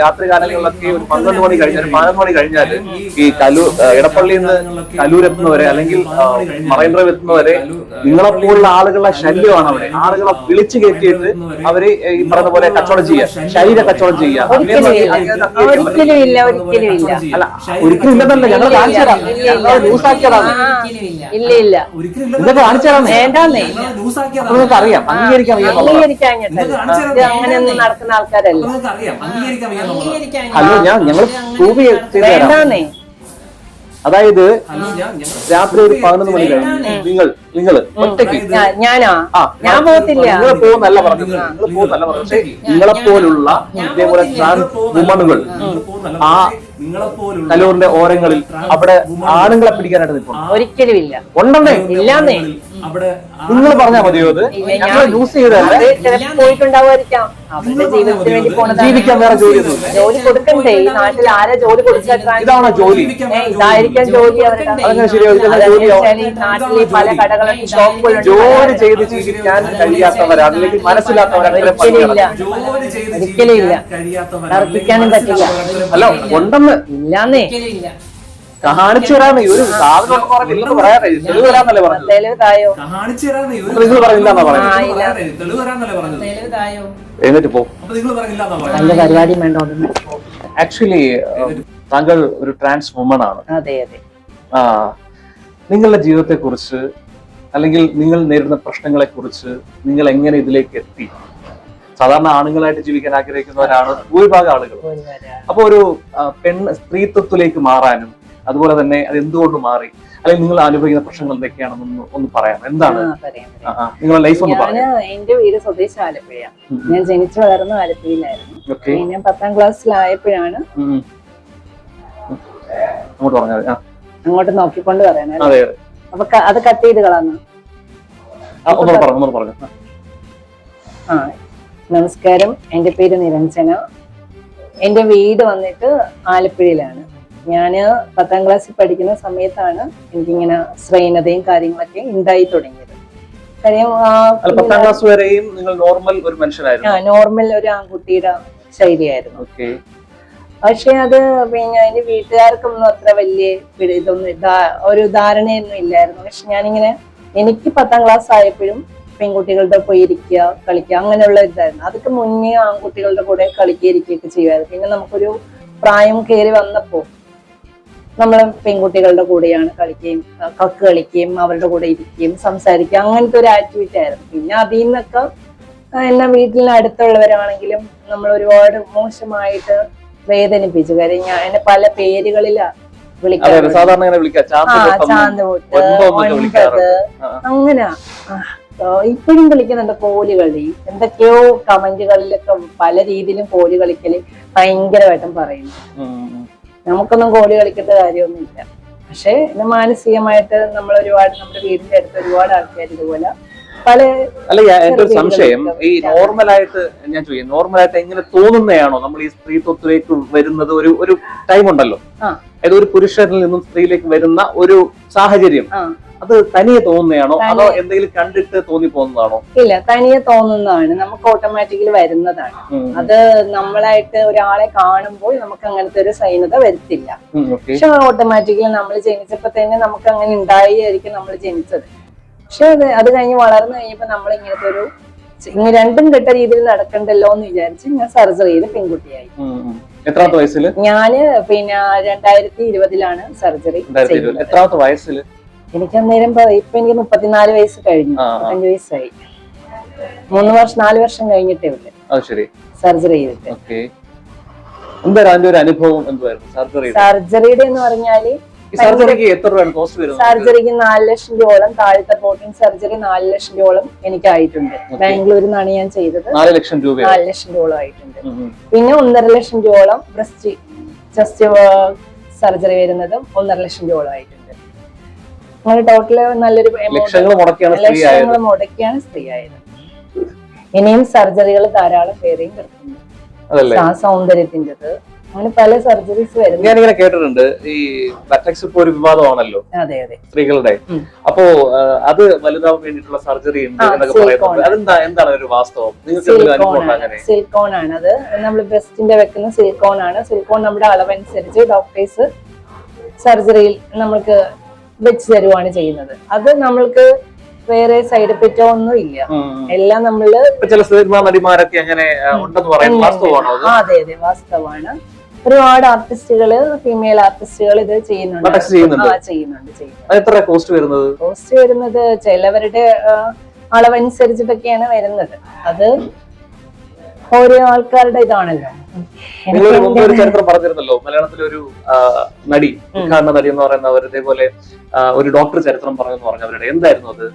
രാത്രി കാലങ്ങളിലൊക്കെ ഒരു പന്ത്രണ്ട് മണി കഴിഞ്ഞാൽ പതിനൊന്ന് മണി കഴിഞ്ഞാൽ ഈ കലൂർ എടപ്പള്ളിയിൽ നിന്ന് കലൂർ എത്തുന്നവരെ അല്ലെങ്കിൽ മറൈൻ ഡ്രൈവ് എത്തുന്നവരെ നിങ്ങളെപ്പോലുള്ള ആളുകളുടെ ശല്യമാണ് അവിടെ. ആളുകളെ വിളിച്ചു കയറ്റിയിട്ട് അവർ ഈ പറഞ്ഞ പോലെ കച്ചവടം ചെയ്യുക. ശരീര കച്ചവടം ചെയ്യുക. ഒരിക്കലും ഇല്ല. ഒരിക്കലും ഇല്ല. അല്ല ഒരിക്കലും ഇല്ലെന്നല്ല. ഞങ്ങൾ കാണിച്ചു തരാം. ന്യൂസ് ആക്കിയതാണ് ഇല്ല. ഇല്ല. ഇതൊക്കെ കാണിച്ചു തരാം. വേണ്ടാന്നേ. അപ്പൊ നിങ്ങൾക്ക് അറിയാം അംഗീകരിക്കാൻ അങ്ങനെയൊന്നും നടക്കുന്ന ആൾക്കാരല്ല. ഹലോ ഞാൻ ഞങ്ങൾ പ്രൂവ് ചെയ്ത് തരാം. അതായത് രാത്രി ഒരു പതിനൊന്ന് മണി കഴിഞ്ഞു നിങ്ങൾ നിങ്ങൾ ഒറ്റയ്ക്ക്. ഞാനാ? ആ ഞാൻ പോകത്തില്ല. നിങ്ങൾ പോകുന്നല്ല പറഞ്ഞു. നിങ്ങൾ പോകുന്നല്ല പറഞ്ഞു. പക്ഷേ നിങ്ങളെ പോലുള്ള ഇതേപോലെ ട്രാൻസ് വുമണുകൾ ആ കലൂറിന്റെ ഓരങ്ങളിൽ അവിടെ ആണുങ്ങളെ പിടിക്കാനായിട്ട് നിൽക്കും ഒരിക്കലും ഇല്ല. ഉണ്ടെന്നേ ഇല്ലാന്നേ. നിങ്ങൾ പറഞ്ഞാൽ മതിയോ അത്? ഞങ്ങൾ ഞാൻ- യൂസ് ചെയ്തല്ലേ അത് ചിലപ്പോ പോയിട്ടുണ്ടാവുമായിരിക്കാം. അവരുടെ ജീവിതത്തിന് വേണ്ടി ജീവിക്കാൻ വേറെ ജോലി കൊടുക്കണ്ടേ? ഈ നാട്ടിൽ ആരാ ജോലി കൊടുക്കാൻ ഇതാണോ ജോലി? ഇതായിരിക്കാം ജോലി അവരുടെ. പല കടകളും ജോലി ചെയ്ത് ജീവിക്കാൻ കഴിയാത്തവരാണ്. അല്ലെങ്കിൽ മനസ്സിലാത്തവരാണ്. ഒരിക്കലും ഇല്ല. തർക്കിക്കാനും പറ്റില്ല. അല്ല ഉണ്ടെന്ന് ഇല്ലാന്നേ. കാണിച്ചു തരാന്ന് ഈ ഒരു സാധനം ഉണ്ടെന്ന് പറഞ്ഞില്ലെന്ന് പറയാതെ തെളിവ് തരാന്നല്ലേ പറഞ്ഞത്? തെളിവ് തായോ? കാണിച്ചു തരാന്നേ നിങ്ങൾ പറഞ്ഞില്ലാന്നാ പറഞ്ഞത് തെളിവ് തരാന്നല്ലേ പറഞ്ഞത്? എന്നിട്ട് പോ. അപ്പൊ നിങ്ങൾ പറഞ്ഞില്ലാന്നാ നല്ല പറഞ്ഞത്? പരിപാടി വേണ്ട ആക്ച്വലി താങ്കൾ ഒരു ട്രാൻസ് വുമൺ ആണ്. അതെ അതെ. ആ നിങ്ങളുടെ ജീവിതത്തെ കുറിച്ച് അല്ലെങ്കിൽ നിങ്ങൾ നേരിടുന്ന പ്രശ്നങ്ങളെ കുറിച്ച് നിങ്ങൾ എങ്ങനെ ഇതിലേക്ക് എത്തി? സാധാരണ ആണുങ്ങളായിട്ട് ജീവിക്കാൻ ആഗ്രഹിക്കുന്നവരാണ് ഭൂരിഭാഗം ആളുകൾ അപ്പൊ ഒരു പെൺ സ്ത്രീത്വത്തിലേക്ക് മാറാനും അതുപോലെ തന്നെ അത് എന്തുകൊണ്ട് മാറി? അല്ലെങ്കിൽ നിങ്ങൾ അനുഭവിക്കുന്ന പ്രശ്നങ്ങൾ എന്തൊക്കെയാണെന്ന് ഒന്ന് പറയാം എന്താണ് നിങ്ങളുടെ ലൈഫ് ഒന്ന് പറയാം എന്റെ വീട് സ്വദേശം ആലപ്പുഴയാണ് ഞാൻ ജനിച്ചു വളർന്ന ആലപ്പുഴയിലായിരുന്നു. ഞാൻ പത്താം ക്ലാസ്സിലായപ്പോഴാണ് അങ്ങോട്ട് നോക്കിക്കൊണ്ട് അതെ അപ്പൊ അത് കട്ട് ചെയ്ത് കളഞ്ഞു. ആ നമസ്കാരം. എന്റെ പേര് നിരഞ്ജന. എന്റെ വീട് വന്നിട്ട് ആലപ്പുഴയിലാണ്. ഞാൻ പത്താം ക്ലാസ്സിൽ പഠിക്കുന്ന സമയത്താണ് എനിക്കിങ്ങനെ ശ്രൈനതയും കാര്യങ്ങളൊക്കെ ഉണ്ടായി തുടങ്ങിയത്. കാര്യം പത്താം ക്ലാസ് വരെയും നിങ്ങൾ നോർമൽ ഒരു മനുഷ്യനായിരുന്നു നോർമൽ ഒരു ആൺകുട്ടിയുടെ ശൈലിയായിരുന്നു. പക്ഷെ അത് പിന്നെ അതിന്റെ വീട്ടുകാർക്കൊന്നും അത്ര വലിയ ഇതൊന്നും ഒരു ധാരണയൊന്നും ഇല്ലായിരുന്നു. പക്ഷെ ഞാനിങ്ങനെ എനിക്ക് പത്താം ക്ലാസ് ആയപ്പോഴും പെൺകുട്ടികളുടെ പോയി ഇരിക്കുക കളിക്കുക അങ്ങനെയുള്ള ഇതായിരുന്നു. അതൊക്കെ മുന്നേ ആൺകുട്ടികളുടെ കൂടെ കളിക്കുക ഇരിക്കുകയൊക്കെ ചെയ്യുമായിരുന്നു. പിന്നെ നമുക്കൊരു പ്രായം കയറി വന്നപ്പോ നമ്മൾ പെൺകുട്ടികളുടെ കൂടെയാണ് കളിക്കുകയും കക്ക് കളിക്കുകയും അവരുടെ കൂടെ ഇരിക്കുകയും സംസാരിക്കുകയും അങ്ങനത്തെ ഒരു ആക്ടിവിറ്റി ആയിരുന്നു. പിന്നെ അതിൽ നിന്നൊക്കെ എന്നെ വീട്ടിൽ അടുത്തുള്ളവരാണെങ്കിലും നമ്മൾ ഒരുപാട് മോശമായിട്ട് വേദനിപ്പിച്ചു. കാര്യം ഞാൻ എന്നെ പല പേരുകളിലാ അതെ വിളിക്കാറ് സാധാരണ ഇങ്ങനെ വിളിക്കാം. ആ ചാന്ത് പൊട്ടം, ചാന്ത് പൊട്ട് ഒൻപത് എന്നൊക്കെ ഒൻപത്. വിളിക്കാറുണ്ട്. ആ, അങ്ങനെ ഇപ്പോഴും കളിക്കുന്നുണ്ട് കോലി കളി എന്തൊക്കെയോ കമന്റുകളിലൊക്കെ പല രീതിയിലും കോലി കളിക്കൽ ഭയങ്കരമായിട്ടും പറയുന്നു. നമുക്കൊന്നും ഗോളി കളിക്കേണ്ട കാര്യമൊന്നുമില്ല. പക്ഷേ ഇത് മാനസികമായിട്ട് നമ്മൾ ഒരുപാട് നമ്മുടെ വീടിന്റെ അടുത്ത് ഒരുപാട് ആൾക്കാർ ഇതുപോലെ പല അല്ല എന്റെ ഒരു സംശയം ഈ നോർമൽ നോർമലായിട്ട് ഞാൻ ചോദിക്കാം നോർമലായിട്ട് എങ്ങനെ തോന്നുന്നതാണോ? നമ്മൾ ഈ സ്ത്രീത്വത്തിലേക്ക് വരുന്നത് ഒരു ഒരു ടൈം ഉണ്ടല്ലോ. അതായത് ഒരു പുരുഷനിൽ നിന്നും സ്ത്രീയിലേക്ക് വരുന്ന ഒരു സാഹചര്യം. അത് തനിയെ തോന്നുന്നതാണോ? അതോ എന്തെങ്കിലും കണ്ടിട്ട് തോന്നി പോകുന്നതാണോ ഇല്ല തനിയെ തോന്നുന്നതാണ്. നമുക്ക് ഓട്ടോമാറ്റിക്കലി വരുന്നതാണ്. അത് നമ്മളായിട്ട് ഒരാളെ കാണുമ്പോൾ നമുക്ക് അങ്ങനത്തെ ഒരു സൈനത വരുത്തില്ല. പക്ഷെ ഓട്ടോമാറ്റിക്കലി നമ്മൾ ജനിച്ചപ്പോ തന്നെ നമുക്ക് അങ്ങനെ ഉണ്ടായിരിക്കും നമ്മൾ ജനിച്ചത്. പക്ഷെ അത് അത് കഴിഞ്ഞ് വളർന്നു കഴിഞ്ഞപ്പോ നമ്മൾ ഇങ്ങനത്തെ ഒരു ഇങ്ങനെ രണ്ടും കെട്ട രീതിയിൽ നടക്കണ്ടല്ലോ എന്ന് വിചാരിച്ച് ഞാൻ സർജറി ചെയ്ത് പെൺകുട്ടിയായി. എത്രാമത്തെ വയസ്സിൽ ഞാൻ പിന്നെ രണ്ടായിരത്തി ഇരുപതിലാണ് സർജറി എത്രാമത്തെ വയസ്സിൽ എനിക്ക് അന്നേരം ഇപ്പൊ എനിക്ക് മുപ്പത്തിനാല് വയസ്സ് കഴിഞ്ഞു. അഞ്ചു വയസ്സായി. മൂന്ന് വർഷം നാല് വർഷം കഴിഞ്ഞിട്ടേ ഉള്ളു. സർജറി ചെയ്തിട്ട്. സർജറിയുടെ എന്ന് പറഞ്ഞാൽ സർജറിക്ക് എത്ര രൂപയാണ് കോസ്റ്റ് വരുന്നത്? സർജറിക്ക് നാല് ലക്ഷം രൂപയോളം താഴത്തെ പ്രോട്ടീൻ സർജറി നാല് ലക്ഷം രൂപയോളം എനിക്കായിട്ടുണ്ട്. ബാംഗ്ലൂരിൽ നിന്നാണ് ഞാൻ ചെയ്തത്. നാല് ലക്ഷം രൂപ നാല് ലക്ഷം രൂപയോളം ആയിട്ടുണ്ട്. പിന്നെ ഒന്നര ലക്ഷം രൂപയോളം ബ്രസ്റ്റ് ചെസ്റ്റ് സർജറി വരുന്നതും ഒന്നര ലക്ഷം രൂപയോളം ആയിട്ടുണ്ട്. അങ്ങനെ ടോട്ടൽ നല്ലൊരു ലക്ഷങ്ങൾ മുടക്കിയാണ് സ്ത്രീ ആയത്. ഇനിയും സർജറികൾ ധാരാളം പേരെയും കിടക്കുന്നു സൗന്ദര്യത്തിന്റെത് അങ്ങനെ പല സർജറീസ് വരുന്നു. ഞാനിങ്ങനെ കേട്ടിട്ടുണ്ട്. ഈ ബട്ടക്സ് ഇപ്പൊ ഒരു വിവാദമാണല്ലോ. അതെ അതെ. സ്ത്രീകളുടെ. അപ്പോ അത് വലുതാവാൻ വേണ്ടിട്ടുള്ള സർജറി ഉണ്ട് എന്നൊക്കെ. പറയുന്നത് അതെന്താ എന്താണ് ഒരു വാസ്തവം? സിലിക്കോൺ ആണ്. അത് നമ്മൾ ബ്രസ്റ്റിന്റെ വെക്കുന്ന സിലിക്കോൺ ആണ് സിലിക്കോൺ നമ്മുടെ അളവനുസരിച്ച് ഡോക്ടേഴ്സ് സർജറിയിൽ നമ്മൾക്ക് വെച്ച് തരുവാണ് ചെയ്യുന്നത്. അത് നമ്മൾക്ക് വേറെ സൈഡ് എഫക്റ്റോ ഒന്നും ഇല്ല. എല്ലാം നമ്മൾ ചില സിനിമാ നടിമാരൊക്കെ അങ്ങനെ ഉണ്ടെന്ന് പറയുന്നത് വാസ്തവമാണോ അതെ അതെ. വാസ്തവമാണ്. ഒരുപാട് ആർട്ടിസ്റ്റുകൾ ഫീമെയിൽ ആർട്ടിസ്റ്റുകൾ ഇത് ചെയ്യുന്നുണ്ട്. ചെയ്യുന്നുണ്ട്? ആ ചെയ്യുന്നുണ്ട് ചെയ്യുന്നുണ്ട്. അത് എത്ര കോസ്റ്റ് വരുന്നത്? കോസ്റ്റ് വരുന്നത് ചിലവരുടെ ആ, അളവനുസരിച്ചിട്ടൊക്കെയാണ് വരുന്നത്. അത് ഓരോ ആൾക്കാരുടെ ഇതാണല്ലോ. നിങ്ങൾ എനിക്ക് മുമ്പ് ഒരു ചരിത്രം പറഞ്ഞിരുന്നല്ലോ മലയാളത്തിലെ ഒരു ആ, നടി ഉദ്ഘാടന നടി എന്ന് പറയുന്ന അവർ ഇതേപോലെ ആ, ഒരു ഡോക്ടർ ചരിത്രം പറഞ്ഞു പറഞ്ഞു അവരുടെ. എന്തായിരുന്നു അത്?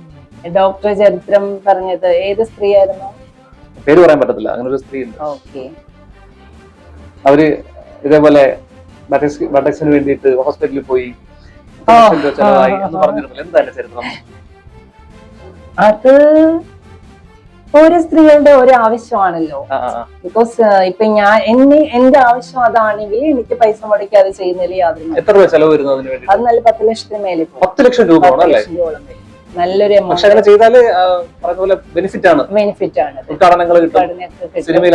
ഡോക്ടർ ചരിത്രം പറഞ്ഞത് ഏത് സ്ത്രീ ആയിരുന്നു പേര് പറയാൻ പറ്റത്തില്ല അങ്ങനെ ഒരു സ്ത്രീ ഉണ്ട്. ഓക്കെ അവർ ഇതേപോലെ ബട്ടക്സ് ബട്ടക്സിന് വേണ്ടിയിട്ട് ഹോസ്പിറ്റലിൽ പോയി ചെലവായി എന്ന്. പറഞ്ഞിരുന്നില്ല. എന്താണ് ചരിത്രം അത് ഓരോ സ്ത്രീകളുടെ ഓരോ ആവശ്യമാണല്ലോ. ബിക്കോസ് ഇപ്പൊ ഞാൻ എന്നെ എന്റെ ആവശ്യം അതാണെങ്കിൽ എനിക്ക് പൈസ മുടക്കാതെ ചെയ്യുന്നതിൽ യാതൊരു എത്ര രൂപ ചെലവ് അത് നല്ല പത്ത് ലക്ഷത്തിന് മേലെ പത്ത് ലക്ഷം രൂപ നല്ലൊരു അങ്ങനെ ചെയ്താൽ ബെനിഫിറ്റ് ആണ്. ബെനിഫിറ്റ് ആണ്. സിനിമയിൽ.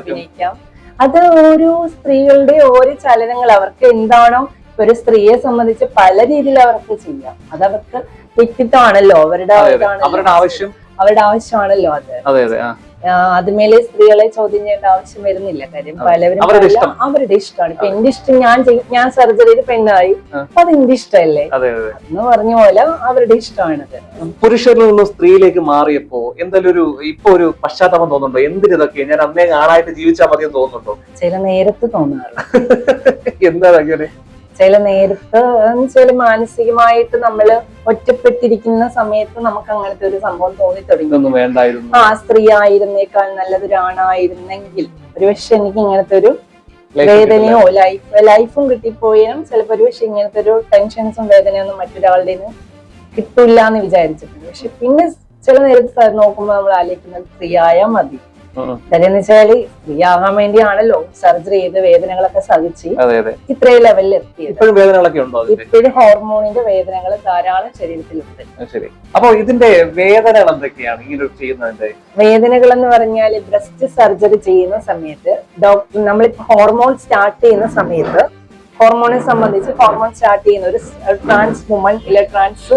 അഭിനയിക്കാം. അത് ഓരോ സ്ത്രീകളുടെ ഓരോ ചലനങ്ങൾ അവർക്ക് എന്താണോ ഒരു സ്ത്രീയെ സംബന്ധിച്ച് പല രീതിയിൽ അവർക്ക് ചെയ്യാം. അത് അവർക്ക് വ്യക്തിത്വമാണല്ലോ അവരുടെ. അവരുടെ ആവശ്യം. അവരുടെ ആവശ്യമാണല്ലോ അത്. അതുമേലെ സ്ത്രീകളെ ചോദ്യം ചെയ്യേണ്ട ആവശ്യം വരുന്നില്ല. കാര്യം പലവരും അവരുടെ ഇഷ്ടം. അവരുടെ ഇഷ്ടമാണ്. ഇപ്പൊ എന്റെ ഇഷ്ടം ഞാൻ ഞാൻ സർജറിയിൽ പെണ്ണായി. അപ്പൊ അത് എന്റെ ഇഷ്ടമല്ലേ എന്ന് പറഞ്ഞ പോലെ അവരുടെ ഇഷ്ടമാണത്. പുരുഷനിൽ നിന്ന് സ്ത്രീയിലേക്ക് മാറിയപ്പോ എന്തെങ്കിലും ഒരു ഇപ്പൊ ഒരു പശ്ചാത്തലം തോന്നുന്നുണ്ടോ? എന്തിനൊക്കെ ഞാൻ അന്നേ ആണായിട്ട് ജീവിച്ചാൽ മതി എന്ന് തോന്നുന്നുണ്ടോ? ചില നേരത്ത് തോന്നാറുണ്ട്. എന്താ അങ്ങനെ? ചില നേരത്ത് ചില മാനസികമായിട്ട് നമ്മൾ ഒറ്റപ്പെട്ടിരിക്കുന്ന സമയത്ത് നമുക്ക് അങ്ങനത്തെ ഒരു സംഭവം തോന്നി തുടങ്ങി. ആ സ്ത്രീ ആയിരുന്നേക്കാൾ നല്ലതൊരാണായിരുന്നെങ്കിൽ ഒരുപക്ഷെ എനിക്ക് ഇങ്ങനത്തെ ഒരു വേദനയോ ലൈഫ് ലൈഫും കിട്ടിപ്പോയാലും ചിലപ്പോൾ ഒരുപക്ഷെ ഇങ്ങനത്തെ ഒരു ടെൻഷൻസും വേദനയൊന്നും മറ്റൊരാളുടെ കിട്ടില്ല എന്ന് വിചാരിച്ചിട്ടുണ്ട്. പക്ഷെ പിന്നെ ചില നേരത്ത് നോക്കുമ്പോൾ നമ്മൾ ആലോചിക്കുന്നത് സ്ത്രീ ആയാൽ മതി. എന്ന് വെച്ചാൽ സ്ത്രീ ആകാൻ വേണ്ടിയാണല്ലോ സർജറി ചെയ്ത് വേദനകളൊക്കെ സഹിച്ച് ഇത്രയും ലെവലിൽ എത്തിയത്. ഇപ്പോഴും വേദനകളൊക്കെ ഉണ്ടോ അതിന്റെ? ഇപ്പോഴും ഹോർമോണിന്റെ വേദനകൾ ധാരാളം ശരീരത്തിലുണ്ട്. ശരി. അപ്പൊ ഇതിന്റെ വേദനകൾ എന്തൊക്കെയാണ് ഇങ്ങനെ ചെയ്യുന്നതിന്റെ? വേദനകൾ എന്ന് പറഞ്ഞാൽ ബ്രസ്റ്റ് സർജറി ചെയ്യുന്ന സമയത്ത് ഡോക്ടർ നമ്മളിപ്പോ ഹോർമോൺ സ്റ്റാർട്ട് ചെയ്യുന്ന സമയത്ത് ഹോർമോണിനെ സംബന്ധിച്ച് ഹോർമോൺ സ്റ്റാർട്ട് ചെയ്യുന്ന ഒരു ട്രാൻസ് വുമൺ ഇല്ല ട്രാൻസ്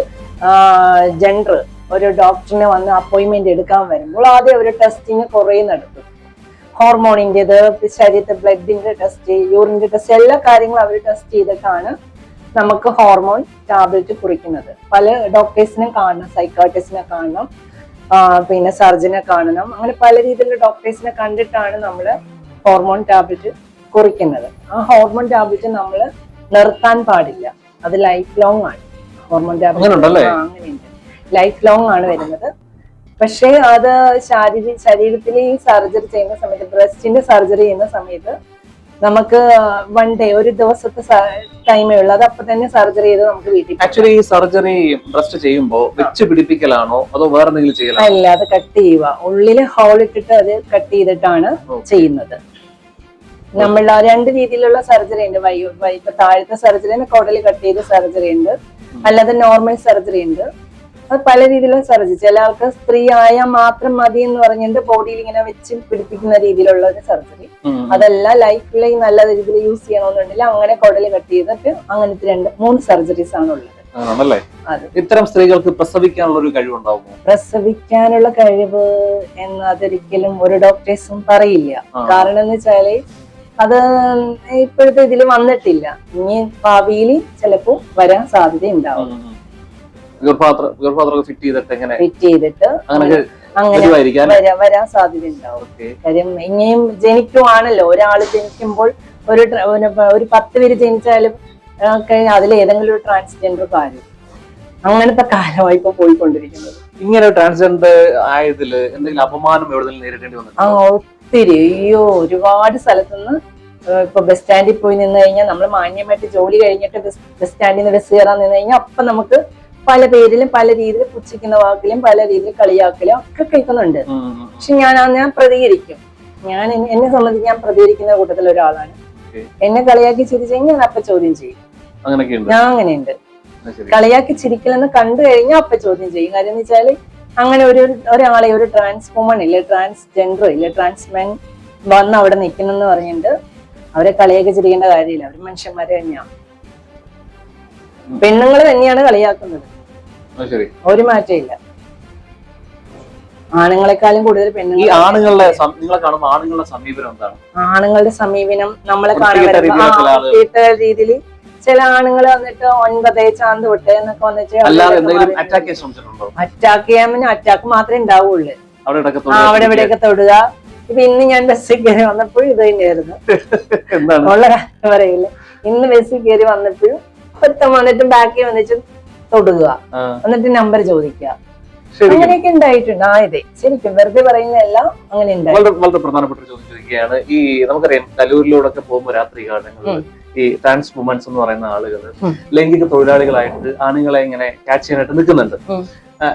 ജെൻഡർ ഒരു ഡോക്ടറിനെ വന്ന് അപ്പോയിൻമെന്റ് എടുക്കാൻ വരുമ്പോൾ ആദ്യം ഒരു ടെസ്റ്റിങ് കുറേ നടത്തും. ഹോർമോണിന്റെത് ശരീരത്തെ ബ്ലഡിന്റെ ടെസ്റ്റ് യൂറിന്റെ ടെസ്റ്റ് എല്ലാ കാര്യങ്ങളും അവർ ടെസ്റ്റ് ചെയ്തിട്ടാണ് നമുക്ക് ഹോർമോൺ ടാബ്ലറ്റ് കുറിക്കുന്നത്. പല ഡോക്ടേഴ്സിനെ കാണണം സൈക്കാട്രിസ്റ്റിനെ കാണണം പിന്നെ സർജനെ കാണണം. അങ്ങനെ പല രീതിയിലുള്ള ഡോക്ടേഴ്സിനെ കണ്ടിട്ടാണ് നമ്മൾ ഹോർമോൺ ടാബ്ലറ്റ് കുറിക്കുന്നത്. ആ ഹോർമോൺ ടാബ്ലറ്റ് നമ്മൾ നിർത്താൻ പാടില്ല. അത് ലൈഫ് ലോങ് ആണ് ഹോർമോൺ? ടാബ്ലറ്റ് അങ്ങനെയുണ്ട്. ലൈഫ് ലോങ് ആണ് വരുന്നത്. പക്ഷേ അത് ശാരീരിക ശരീരത്തിൽ ഈ സർജറി ചെയ്യുന്ന സമയത്ത് ബ്രസ്റ്റിന്റെ സർജറി ചെയ്യുന്ന സമയത്ത് നമുക്ക് വൺ ഡേ ഒരു ദിവസത്തെ ടൈമേ ഉള്ളൂ. അത് അപ്പൊ തന്നെ സർജറി ചെയ്ത് നമുക്ക് വീട്ടിൽ ആക്ച്വലി ഈ സർജറി ബ്രസ്റ്റ് ചെയ്യുമ്പോൾ വെച്ച് പിടിപ്പിക്കലാണോ? അതോ വേറെ എന്തെങ്കിലും ചെയ്യലാണോ? അല്ല അത് കട്ട് ചെയ്യുക. ഉള്ളിൽ ഹോൾ ഇട്ടിട്ട് അത് കട്ട് ചെയ്തിട്ടാണ്. ചെയ്യുന്നത്. നമ്മൾ രണ്ട് രീതിയിലുള്ള സർജറി ഉണ്ട്. വൈ വൈ- ഇപ്പൊ താഴത്തെ സർജറി ഉണ്ട് കുടൽ കട്ട് ചെയ്ത സർജറി ഉണ്ട്. അല്ലാതെ നോർമൽ സർജറി ഉണ്ട്. അത് പല രീതിയിലും സർജറി ചില ആൾക്ക് സ്ത്രീ ആയാൽ മാത്രം മതി എന്ന് പറഞ്ഞിട്ട് ബോഡിയിൽ ഇങ്ങനെ വെച്ച് പിടിപ്പിക്കുന്ന രീതിയിലുള്ള ഒരു സർജറി. അതല്ല ലൈഫിൽ നല്ല രീതിയിൽ യൂസ് ചെയ്യണമെന്നുണ്ടെങ്കിൽ അങ്ങനെ കുടൽ കട്ട് ചെയ്തിട്ട് അങ്ങനത്തെ രണ്ട് മൂന്ന് സർജറീസ് ആണ് ഉള്ളത്. ആണല്ലേ? ഇത്തരം സ്ത്രീകൾക്ക് പ്രസവിക്കാനുള്ള ഒരു കഴിവുണ്ടാവുമോ? പ്രസവിക്കാനുള്ള കഴിവ് എന്ന് അതൊരിക്കലും ഒരു ഡോക്ടേഴ്സും പറയില്ല. കാരണം എന്ന് വെച്ചാൽ അത് ഇപ്പോഴത്തെ ഇതിൽ വന്നിട്ടില്ല. ഇനി ഭാവിയിൽ ചിലപ്പോ വരാൻ സാധ്യത ഉണ്ടാവും ഫിറ്റ് ചെയ്തിട്ട് എങ്ങനെ ഫിറ്റ് ചെയ്തിട്ട് അങ്ങനെ അങ്ങനെ വരാൻ സാധ്യത ഉണ്ടാവും കാര്യം ഇനിയും ജനിക്കുവാണല്ലോ. ഒരാൾ ജനിക്കുമ്പോൾ ഒരു ഒരു- പത്ത് പേര് ജനിച്ചാലും അതിൽ ഏതെങ്കിലും ഒരു ട്രാൻസ്ജെൻഡർ കാര്യം. അങ്ങനത്തെ കാലമായി ഇപ്പൊ പോയിക്കൊണ്ടിരിക്കുന്നത്. ഇങ്ങനെ ട്രാൻസ്ജെൻഡർ ആയതിൽ എന്തെങ്കിലും അപമാനം നേരിടേണ്ടി നേരിടേണ്ടി ആ ഒത്തിരി. അയ്യോ ഒരുപാട് സ്ഥലത്തുനിന്ന് ഇപ്പൊ ബസ് സ്റ്റാൻഡിൽ പോയി നിന്ന് കഴിഞ്ഞാൽ നമ്മൾ മാന്യമായിട്ട് ജോലി കഴിഞ്ഞിട്ട് ബസ് ബസ് സ്റ്റാൻഡിൽ നിന്ന് ബസ് കയറാൻ നിന്ന് കഴിഞ്ഞാൽ അപ്പൊ നമുക്ക് പല പേരിലും പല രീതിയിൽ പുച്ഛിക്കുന്ന വാക്കിലും പല രീതിയിൽ കളിയാക്കലും ഒക്കെ കേൾക്കുന്നുണ്ട്. പക്ഷെ ഞാൻ ഞാൻ പ്രതികരിക്കും. ഞാൻ എന്നെ- സംബന്ധിച്ച് ഞാൻ പ്രതികരിക്കുന്ന കൂട്ടത്തിൽ ഒരാളാണ്. എന്നെ കളിയാക്കി ചിരിച്ചെങ്കിൽ ഞാൻ അപ്പൊ ചോദ്യം ചെയ്യും. ഞാൻ അങ്ങനെയുണ്ട്. കളിയാക്കി ചിരിക്കലെന്ന് കണ്ടു കഴിഞ്ഞാൽ അപ്പൊ ചോദ്യം ചെയ്യും. കാര്യം എന്ന് വെച്ചാൽ അങ്ങനെ ഒരു ഒരാളെ ഒരു ട്രാൻസ് വുമൺ ഇല്ല ട്രാൻസ് ജെൻഡർ ഇല്ല ട്രാൻസ് മെൻ വന്ന് അവിടെ നിൽക്കണമെന്ന് പറഞ്ഞിട്ട് അവരെ കളിയാക്കി ചിരിക്കേണ്ട കാര്യമില്ല. അവർ മനുഷ്യന്മാരെ തന്നെയാണ് പെണ്ണുങ്ങൾ തന്നെയാണ് കളിയാക്കുന്നത്. ഒരു മാറ്റമില്ല. ആണുങ്ങളെക്കാളും കൂടുതൽ ഈ പെണ്ണുങ്ങൾ ആണുങ്ങളുടെ സം- നിങ്ങളെ കാണുമ്പോൾ ആണുങ്ങളുടെ സമീപനം എന്താണ്? ആണുങ്ങളുടെ സമീപനം നമ്മളെ കാണുമ്പോൾ രീതിയിൽ ചില ആണുങ്ങൾ വന്നിട്ട് ഒൻപത് ചാന്ത് വിട്ട് എന്നൊക്കെ വന്നിട്ട് അറ്റാക്ക് ചെയ്യാൻ അറ്റാക്ക് മാത്രമേ ഉണ്ടാവുള്ളൂ. അവിടെ ഇവിടെയൊക്കെ തൊടുക. ഇപ്പൊ ഇന്ന് ഞാൻ ബസ്സിൽ കയറി വന്നപ്പോൾ ഇത് തന്നെയായിരുന്നു. എന്താണ്? ഉള്ള കാര്യം പറയില്ല. ഇന്ന് ബസ്സിൽ കയറി വന്നപ്പോഴും ഒരുത്തൻ വന്നിട്ടും ബാക്കി വന്നിട്ട് തൊടുക. എന്നിട്ട് നമ്പർ ചോദിക്കുക. അങ്ങനെയൊക്കെ ഉണ്ടായിട്ടുണ്ട്. ആ ഇതെ. ശരിക്കും വെറുതെ പറയുന്നതെല്ലാം അങ്ങനെ വളരെ വളരെ പ്രധാനപ്പെട്ട ചോദ്യം ചോദിക്കുകയാണ്. ഈ നമുക്കറിയാം കലൂരിലൂടെ ഒക്കെ പോകുമ്പോൾ രാത്രി കാലങ്ങളിൽ ഈ ട്രാൻസ് വുമൻസ് എന്ന് പറയുന്ന ആളുകൾ. ലൈംഗിക തൊഴിലാളികളായിട്ട് ആണുങ്ങളെ ഇങ്ങനെ ക്യാച്ച് ചെയ്യാനായിട്ട് നിൽക്കുന്നുണ്ട്.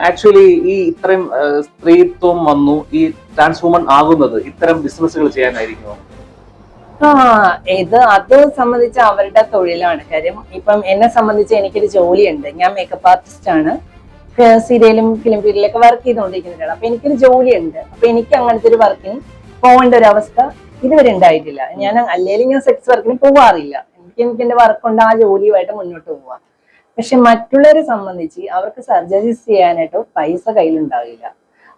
ആക്ച്വലി ഈ ഇത്രയും സ്ത്രീത്വം വന്നു ഈ ട്രാൻസ് വുമൺ ആകുന്നത് ഇത്തരം ബിസിനസ്സുകൾ ചെയ്യാനായിരിക്കുമോ? ആ ഇത് അത് സംബന്ധിച്ച് അവരുടെ തൊഴിലാണ്. കാര്യം ഇപ്പം എന്നെ സംബന്ധിച്ച് എനിക്കൊരു ജോലിയുണ്ട്. ഞാൻ മേക്കപ്പ് ആർട്ടിസ്റ്റ് ആണ്. സീരിയലും ഫിലിം ഫീൽഡിലൊക്കെ വർക്ക് ചെയ്തുകൊണ്ടിരിക്കുന്നവരാണ് അപ്പൊ എനിക്കൊരു ജോലിയുണ്ട്. അപ്പൊ എനിക്ക് അങ്ങനത്തെ ഒരു വർക്കിന് പോകേണ്ട ഒരു അവസ്ഥ ഇതുവരെ ഉണ്ടായിട്ടില്ല. ഞാൻ അല്ലെങ്കിൽ ഞാൻ സെക്സ് വർക്കിന് പോവാറില്ല. എനിക്ക് എനിക്ക് എന്റെ വർക്കുണ്ട് ആ ജോലിയുമായിട്ട് മുന്നോട്ട് പോവാം. പക്ഷെ മറ്റുള്ളവരെ സംബന്ധിച്ച് അവർക്ക് സർജറീസ് ചെയ്യാനായിട്ട് പൈസ കയ്യിലുണ്ടാവില്ല.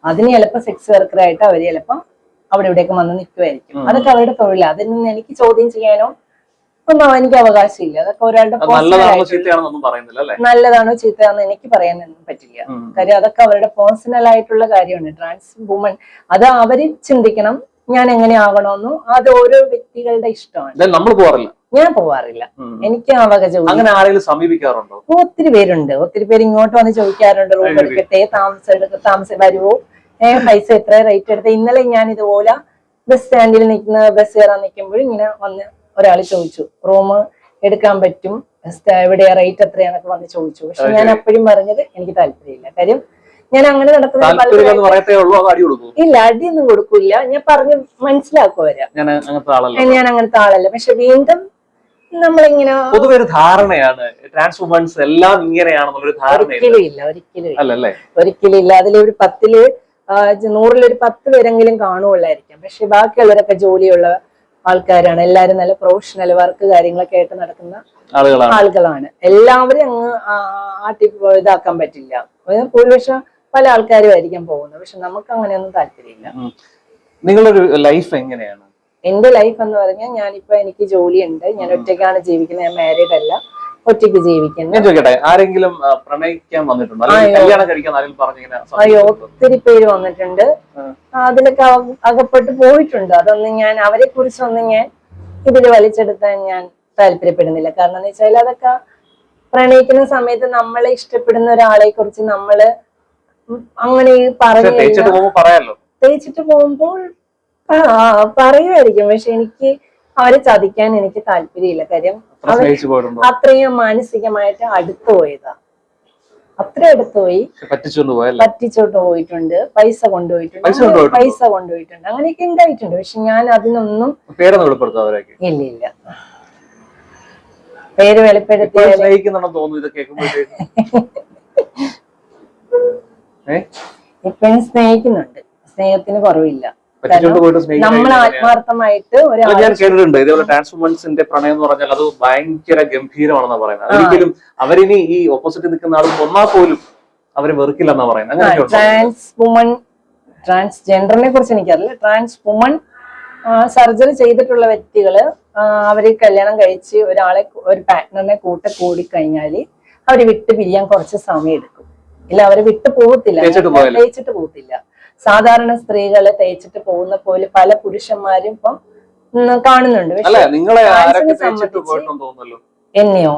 അതിന് ചിലപ്പോൾ സെക്സ് വർക്കറായിട്ട് അവർ ചിലപ്പോൾ അവിടെ ഇവിടെയൊക്കെ വന്ന് നിൽക്കുമായിരിക്കും. അതൊക്കെ അവരുടെ തൊഴിലാണ് അതിൽ നിന്ന് എനിക്ക് ചോദ്യം ചെയ്യാനോ ഒന്നും എനിക്ക് അവകാശമില്ല. അതൊക്കെ ഒരാളുടെ നല്ലതാണോ ആയിട്ടുള്ള- ചീത്തയാണെന്നൊന്നും പറയുന്നില്ല അല്ലെ? നല്ലതാണോ ചീത്തയാണോ എനിക്ക് പറയാനൊന്നും പറ്റില്ല. കാര്യം അതൊക്കെ അവരുടെ പേഴ്സണൽ ആയിട്ടുള്ള കാര്യമാണ്. ട്രാൻസ് വുമൺ അത് അവർ ചിന്തിക്കണം ഞാൻ എങ്ങനെ ആകണമെന്നും അത് ഓരോ വ്യക്തികളുടെ ഇഷ്ടമാണ്. നമ്മൾ പോവാറില്ല. ഞാൻ പോവാറില്ല. എനിക്ക് അങ്ങനെ ആരെങ്കിലും സമീപിക്കാറുണ്ടോ? ഒത്തിരി പേരുണ്ട്. ഒത്തിരി പേര് ഇങ്ങോട്ട് വന്ന് ചോദിക്കാറുണ്ട്. റൂം എടുക്കട്ടെ താമസം എടുക്ക താമസം വരുവോ? ഏ പൈസ എത്ര റേറ്റ് എടുത്ത്? ഇന്നലെ ഞാൻ ഇതുപോലെ ബസ് സ്റ്റാൻഡിൽ നിൽക്കുന്ന ബസ് കയറാൻ നിൽക്കുമ്പോൾ ഇങ്ങനെ വന്ന് ഒരാൾ ചോദിച്ചു റൂം എടുക്കാൻ പറ്റും? എവിടെ റേറ്റ് എത്രയാണൊക്കെ വന്ന് ചോദിച്ചു. പക്ഷെ ഞാൻ അപ്പോഴും പറഞ്ഞത് എനിക്ക് താല്പര്യമില്ല. കാര്യം ഞാൻ അങ്ങനെ കൊടുക്കും ഇല്ല അടിയൊന്നും കൊടുക്കില്ല. ഞാൻ പറഞ്ഞ് മനസ്സിലാക്കും അവരെ ഞാൻ അങ്ങനത്തെ ആളല്ല. പക്ഷെ വീണ്ടും നമ്മളിങ്ങനെ പൊതുവെ ഒരു ധാരണയാണ്. ട്രാൻസ് വുമൻസ് എല്ലാം ഇങ്ങനെയാണെന്നുള്ളൊരു ഒരിക്കലും ഇല്ല ഒരിക്കലും ഒരിക്കലും ഇല്ല. അതിലൊരു പത്തിൽ നൂറിലൊരു പത്ത് പേരെങ്കിലും കാണുള്ളായിരിക്കും പക്ഷെ ബാക്കിയുള്ളവരൊക്കെ ജോലിയുള്ള ആൾക്കാരാണ്. എല്ലാരും നല്ല പ്രൊഫഷണൽ വർക്ക് കാര്യങ്ങളൊക്കെ ആയിട്ട് നടക്കുന്ന ആളുകളാണ്. എല്ലാവരും അങ്ങ് ആട്ടി ഇതാക്കാൻ പറ്റില്ല. ഭൂരിപക്ഷം പല ആൾക്കാരും ആയിരിക്കും പോകുന്നത്. പക്ഷെ നമുക്ക് അങ്ങനെയൊന്നും താല്പര്യമില്ല. നിങ്ങളൊരു ലൈഫ് എങ്ങനെയാണ്? എന്റെ ലൈഫ് എന്ന് പറഞ്ഞാൽ ഞാനിപ്പോ എനിക്ക് ജോലിയുണ്ട്. ഞാൻ ഒറ്റയ്ക്കാണ് ജീവിക്കുന്നത്. ഞാൻ മാരീഡ് അല്ല. ഒറ്റയ്ക്ക് ഞാൻ ജീവിക്കുന്നത് ചോദിക്കട്ടെ ആരെങ്കിലും പ്രണയിക്കാൻ വന്നിട്ടുണ്ടോ? അയ്യോ. കല്യാണം കഴിക്കാൻ ആരെങ്കിലും പറഞ്ഞിങ്ങനെ അയ്യോ ഒത്തിരി പേര് വന്നിട്ടുണ്ട്. അതിലൊക്കെ അകപ്പെട്ട് പോയിട്ടുണ്ട്. അതൊന്നും ഞാൻ അവരെ കുറിച്ചൊന്നും ഞാൻ ഇതിൽ വലിച്ചെടുത്താൻ ഞാൻ താല്പര്യപ്പെടുന്നില്ല. കാരണം എന്ന് വെച്ചാൽ അതൊക്കെ പ്രണയിക്കുന്ന സമയത്ത് നമ്മളെ ഇഷ്ടപ്പെടുന്ന ഒരാളെ കുറിച്ച് നമ്മൾ അങ്ങനെ പറഞ്ഞു തേച്ചിട്ട് പോകുമ്പോൾ പറയുമായിരിക്കും. പക്ഷെ എനിക്ക് അവരെ ചതിക്കാൻ എനിക്ക് താല്പര്യമില്ല. കാര്യം അത്രയും മാനസികമായിട്ട് അടുത്തു പോയതാ. അത്ര അടുത്തു പോയി. പറ്റിച്ചോണ്ട് പോയിട്ടുണ്ട്. പൈസ കൊണ്ടുപോയിട്ടുണ്ട്. പൈസ കൊണ്ടുപോയിട്ടുണ്ട്. അങ്ങനെയൊക്കെ ഉണ്ടായിട്ടുണ്ട്. പക്ഷെ ഞാൻ അതിനൊന്നും ഇല്ല ഇല്ല. പേര് വെളിപ്പെടുത്തി ഇപ്പഴും സ്നേഹിക്കുന്നുണ്ട്. സ്നേഹത്തിന് കുറവില്ല. നമ്മൾ ആത്മാർത്ഥമായിട്ട് ഞാൻ കേട്ടിട്ടുണ്ട്. ഇതേപോലെ ട്രാൻസ്വുമൻസിന്റെ പ്രണയം എന്ന് പറഞ്ഞാൽ അത് ഭയങ്കര ഗംഭീരമാണെന്നാ പറയുന്നത്. ഒരിക്കലും അവരിനി ഈ ഓപ്പോസിറ്റ് നിൽക്കുന്ന ആൾ ഒന്നാ പോലും അവരെ വെറുക്കില്ലെന്നാ പറയുന്നത്. അങ്ങനെയൊക്കെ ട്രാൻസ് വുമൺ ട്രാൻസ്ജെൻഡറിനെ കുറിച്ച് എനിക്കറിയില്ല. ട്രാൻസ് വുമൺ സർജറി ചെയ്തിട്ടുള്ള വ്യക്തികൾ അവർ കല്യാണം കഴിച്ച് ഒരാളെ ഒരു പാർട്ട്ണറിനെ കൂട്ട കൂടി കഴിഞ്ഞാൽ അവർ വിട്ട് പിരിയാൻ കുറച്ച് സമയം എടുക്കും ഇല്ല അവർ വിട്ടു പോകത്തില്ല? തേച്ചിട്ട് പോകത്തില്ല. സാധാരണ സ്ത്രീകളെ തേച്ചിട്ട് പോകുന്ന പോലെ പല പുരുഷന്മാരും ഇപ്പം കാണുന്നുണ്ട്. പക്ഷെ എന്നെയോ?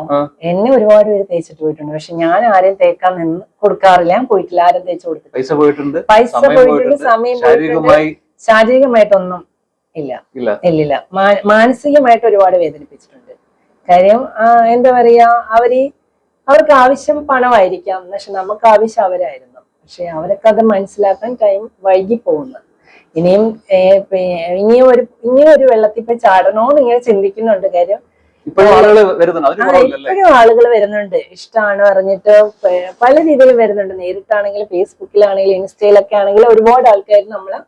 എന്നെ ഒരുപാട് പേര് തേച്ചിട്ട് പോയിട്ടുണ്ട്. പക്ഷെ ഞാൻ ആരെയും തേക്കാൻ നിന്ന് കൊടുക്കാറില്ല. ഞാൻ പോയിട്ടില്ല. ആരും തേച്ച് കൊടുത്തിട്ടില്ല. പൈസ പോയിട്ടുണ്ട്? പൈസ സമയം പോയിട്ടുണ്ട് സമയം പോയിട്ടുണ്ട്. ശാരീരികമായി? ശാരീരികമായിട്ടൊന്നും ഇല്ല. ഇല്ല. ഇല്ലില്ല. മാനസികമായിട്ട് ഒരുപാട് വേദനിപ്പിച്ചിട്ടുണ്ട്. കാര്യം എന്താ പറയാ അവർ അവർക്ക് ആവശ്യം പണമായിരിക്കാം. പക്ഷെ നമുക്ക് ആവശ്യം അവരായിരുന്നു. പക്ഷെ അവരൊക്കെ അത് മനസ്സിലാക്കാൻ ടൈം വൈകി പോകുന്നു. ഇനിയും ഇനിയും ഒരു ഇനിയും ഒരു വെള്ളത്തിൽ പോയി ചാടണോന്ന് ഇങ്ങനെ ചിന്തിക്കുന്നുണ്ട്. കാര്യം ഇപ്പോഴും ആളുകൾ വരുന്നുണ്ട്. ഇഷ്ടമാണ് പറഞ്ഞിട്ട് പല രീതിയിൽ വരുന്നുണ്ട്. നേരിട്ടാണെങ്കിലും ഫേസ്ബുക്കിലാണെങ്കിലും ഇൻസ്റ്റയിലൊക്കെ ആണെങ്കിലും ഒരുപാട് ആൾക്കാർ നമ്മളെ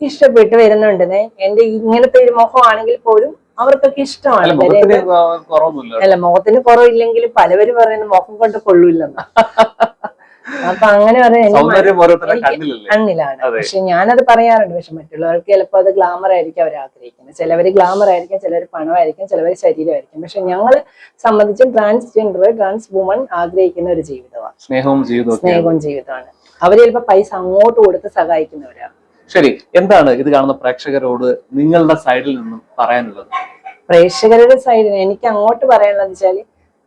ഇഷ്ടപ്പെട്ട് വരുന്നുണ്ട്. എന്റെ ഇങ്ങനത്തെ ഒരു മുഖമാണെങ്കിൽ പോലും അവർക്കൊക്കെ ഇഷ്ടമാണ്. അല്ല മുഖത്തിന് കുറവില്ലെങ്കിലും പലവരും പറയുന്നത് മുഖം കൊണ്ട് കൊള്ളൂല്ലെന്ന്. അപ്പൊ അങ്ങനെ കണ്ണിലാണ്. പക്ഷെ ഞാനത് പറയാറുണ്ട്. പക്ഷെ മറ്റുള്ളവർക്ക് ചിലപ്പോൾ അത് ഗ്ലാമർ ആയിരിക്കും അവർ ആഗ്രഹിക്കുന്നത്. ചിലവർ ഗ്ലാമർ ആയിരിക്കും ചിലവർ പണമായിരിക്കും ചിലവർ ശരീരമായിരിക്കും. പക്ഷെ ഞങ്ങൾ സംബന്ധിച്ചും ട്രാൻസ്ജെൻഡർ ട്രാൻസ് വുമൺ ആഗ്രഹിക്കുന്ന ഒരു ജീവിതമാണ്. സ്നേഹവും ജീവിതവും സ്നേഹവും ജീവിതമാണ്. അവർ ചിലപ്പോൾ പൈസ അങ്ങോട്ട് കൊടുത്ത് സഹായിക്കുന്നവരാണ് ശരി എന്താണ് ഇത് കാണുന്ന പ്രേക്ഷകരോട് നിങ്ങളുടെ സൈഡിൽ നിന്നും പറയാനുള്ളത്? പ്രേക്ഷകരുടെ സൈഡിൽ എനിക്ക് അങ്ങോട്ട് പറയാനുള്ളത് വെച്ചാൽ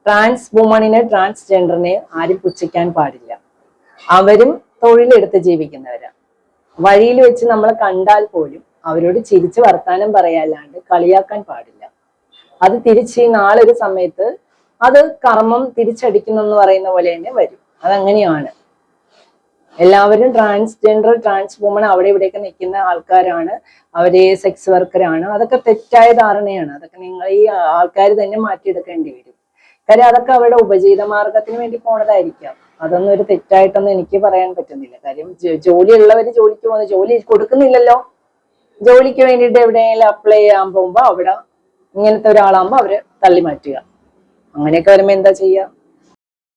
ട്രാൻസ് വുമണിനെ ട്രാൻസ്ജെൻഡറിനെ ആരും പുച്ഛിക്കാൻ പാടില്ല. അവരും തൊഴിലെടുത്ത് ജീവിക്കുന്നവരാണ് വഴിയിൽ വെച്ച് നമ്മൾ കണ്ടാൽ പോലും അവരോട് ചിരിച്ച് വർത്താനം പറയാല്ലാണ്ട് കളിയാക്കാൻ പാടില്ല. അത് തിരിച്ച് നാളൊരു സമയത്ത് അത് കർമ്മം തിരിച്ചടിക്കുന്നു എന്ന് പറയുന്ന പോലെ തന്നെ വരും. അതങ്ങനെയാണ്. എല്ലാവരും ട്രാൻസ്ജെൻഡർ ട്രാൻസ് വുമൺ അവിടെ ഇവിടെയൊക്കെ നിൽക്കുന്ന ആൾക്കാരാണ്. അവരെ സെക്സ് വർക്കറാണ് അതൊക്കെ തെറ്റായ ധാരണയാണ്. അതൊക്കെ നിങ്ങൾ ഈ ആൾക്കാർ തന്നെ മാറ്റിയെടുക്കേണ്ടി വരും. കാര്യം അതൊക്കെ അവരുടെ ഉപജീവിത മാർഗത്തിന് വേണ്ടി പോണതായിരിക്കാം. അതൊന്നും ഒരു തെറ്റായിട്ടൊന്നും എനിക്ക് പറയാൻ പറ്റുന്നില്ല. കാര്യം ജോലി ഉള്ളവർ ജോലിക്ക് പോകുന്നത് ജോലി കൊടുക്കുന്നില്ലല്ലോ. ജോലിക്ക് വേണ്ടിയിട്ട് എവിടെയെങ്കിലും അപ്ലൈ ചെയ്യാൻ പോകുമ്പോ അവിടെ ഇങ്ങനത്തെ ഒരാളാകുമ്പോ അവർ തള്ളി മാറ്റുക. അങ്ങനെയൊക്കെ വരുമ്പോ എന്താ ചെയ്യുക